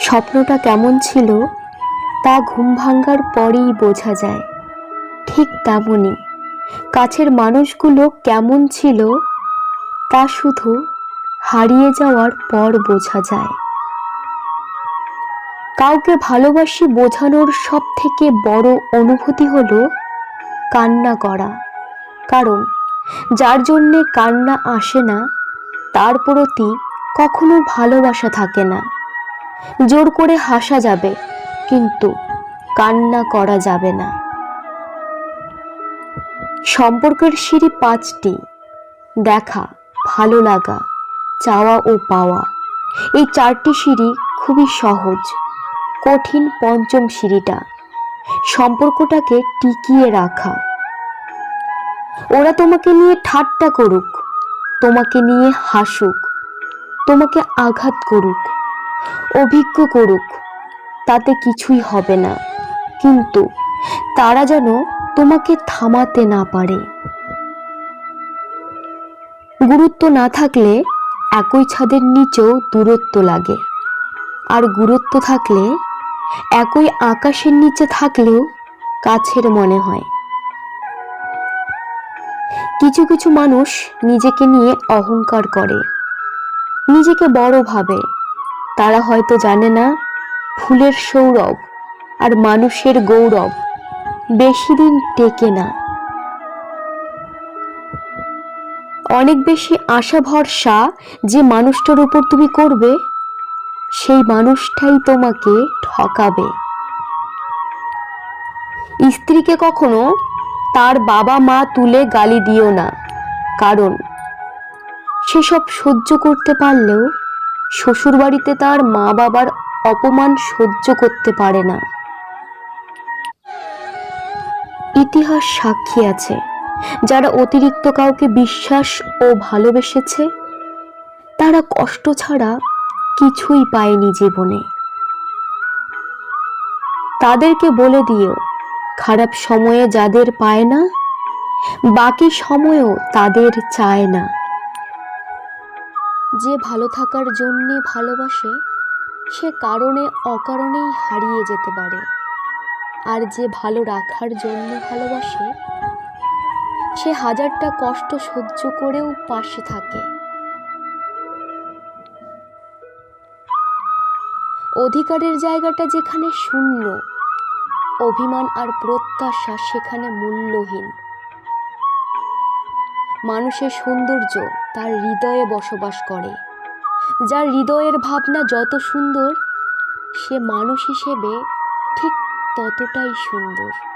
স্বপ্নটা কেমন ছিল, তা ঘুম ভাঙ্গার পরেই বোঝা যায়। ঠিক তেমনই, কাছের মানুষগুলো কেমন ছিল, তা শুধু হারিয়ে যাওয়ার পর বোঝা যায়। কাউকে ভালোবাসি বোঝানোর সব থেকে বড় অনুভূতি হলো কান্না করা। কারণ যার জন্যে কান্না আসে না, তার প্রতি কখনো ভালোবাসা থাকে না। জোর করে হাসা যাবে, কিন্তু কান্না করা যাবে না। সম্পর্কের সিঁড়ি পাঁচটি, দেখা, ভালো লাগা, চাওয়া ও পাওয়া। এই চারটি সিঁড়ি খুবই সহজ, কঠিন পঞ্চম সিঁড়িটা, সম্পর্কটাকে টিকিয়ে রাখা। ওরা তোমাকে নিয়ে ঠাট্টা করুক, তোমাকে নিয়ে হাসুক, তোমাকে আঘাত করুক। অভিজ্ঞ করুক, তাতে কিছুই হবে না। কিন্তু তারা যেন তোমাকে থামাতে না পারে। গুরুত্ব না থাকলে একই ছাদের নিচেও দূরত্ব লাগে। আর গুরুত্ব থাকলে একই আকাশের নিচে থাকলেও কাছের মনে হয়। কিছু কিছু মানুষ নিজেকে নিয়ে অহংকার করে। নিজেকে বড় ভাবে তারা হয়তো জানে না, ফুলের সৌরভ আর মানুষের গৌরব বেশি দিন টেকে না। অনেক বেশি আশা ভরসা যে মানুষটার উপর তুমি করবে, সেই মানুষটাই তোমাকে ঠকাবে। স্ত্রীকে কখনো তার বাবা মা তুলে গালি দিও না, কারণ সেসব সহ্য করতে পারলেও শ্বশুরবাড়িতে তার মা বাবার অপমান সহ্য করতে পারে না। ইতিহাস সাক্ষী আছে। যারা অতিরিক্ত কাউকে বিশ্বাস ও ভালোবেসেছে, তারা কষ্ট ছাড়া কিছুই পায়নি জীবনে। তাদেরকে বলে দিও খারাপ সময়ে যাদের পায় না, বাকি সময়ও তাদের চায় না। যে ভালো থাকার জন্যে ভালোবাসে, সে কারণে অকারণেই হারিয়ে যেতে পারে। আর যে ভালো রাখার জন্য ভালোবাসে, সে হাজারটা কষ্ট সহ্য করেও পাশে থাকে। অধিকারের জায়গাটা যেখানে শূন্য, অভিমান আর প্রত্যাশা সেখানে মূল্যহীন। মানুষের সৌন্দর্য তার হৃদয়ে বসবাস করে। যার হৃদয়ের ভাবনা যত সুন্দর, সে মানুষ হিসেবে ঠিক ততটাই সুন্দর।